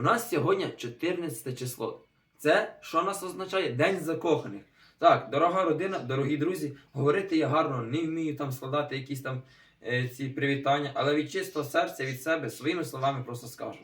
У нас сьогодні 14 число. Це що нас означає? День закоханих. Так, дорога родина, дорогі друзі, говорити я гарно не вмію там складати якісь там е, ці привітання, але від чистого серця, від себе, своїми словами просто скажу.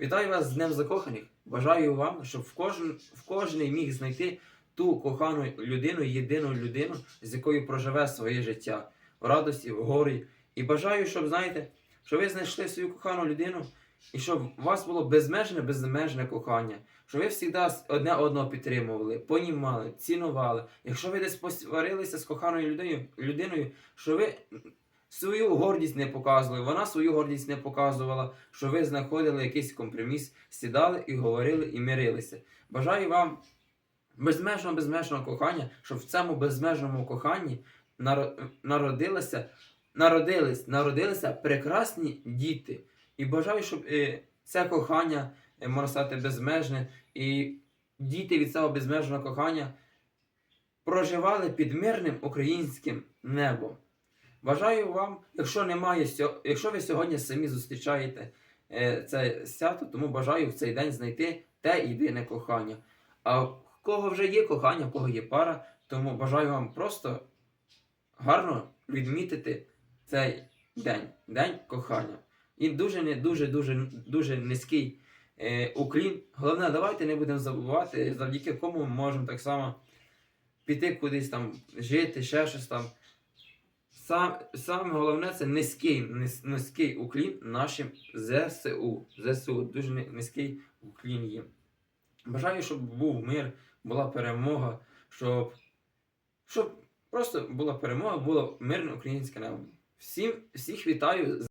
Вітаю вас з Днем закоханих. Бажаю вам, щоб в кожен, в кожний міг знайти ту кохану людину, єдину людину, з якою проживе своє життя в радості, в горі. І бажаю, щоб, знаєте, щоб ви знайшли свою кохану людину, і щоб у вас було безмежне, безмежне кохання, щоб ви завжди одне одного підтримували, понімали, цінували. Якщо ви десь посварилися з коханою людиною, людиною, що ви свою гордість не показували, вона свою гордість не показувала, що ви знаходили якийсь компроміс, сідали і говорили і мирилися. Бажаю вам безмежного, безмежного кохання, щоб в цьому безмежному коханні наро- народилися, народились, народилися прекрасні діти. І бажаю, щоб е, це кохання е, можна сказати безмежне, і діти від цього безмежного кохання проживали під мирним українським небом. Бажаю вам, якщо немає якщо ви сьогодні самі зустрічаєте е, це свято, тому бажаю в цей день знайти те єдине кохання. А в кого вже є кохання, в кого є пара, тому бажаю вам просто гарно відмітити цей день, день кохання. І дуже дуже дуже дуже низький е, уклін. Головне, давайте не будемо забувати, завдяки кому ми можемо так само піти кудись там жити, ще щось там. Сам, саме головне це низький, низ- низький уклін нашим ЗСУ. ЗСУ дуже низький уклін їм. Бажаю, щоб був мир, була перемога, щоб, щоб просто була перемога, було мирне українське небо. Всім, всіх вітаю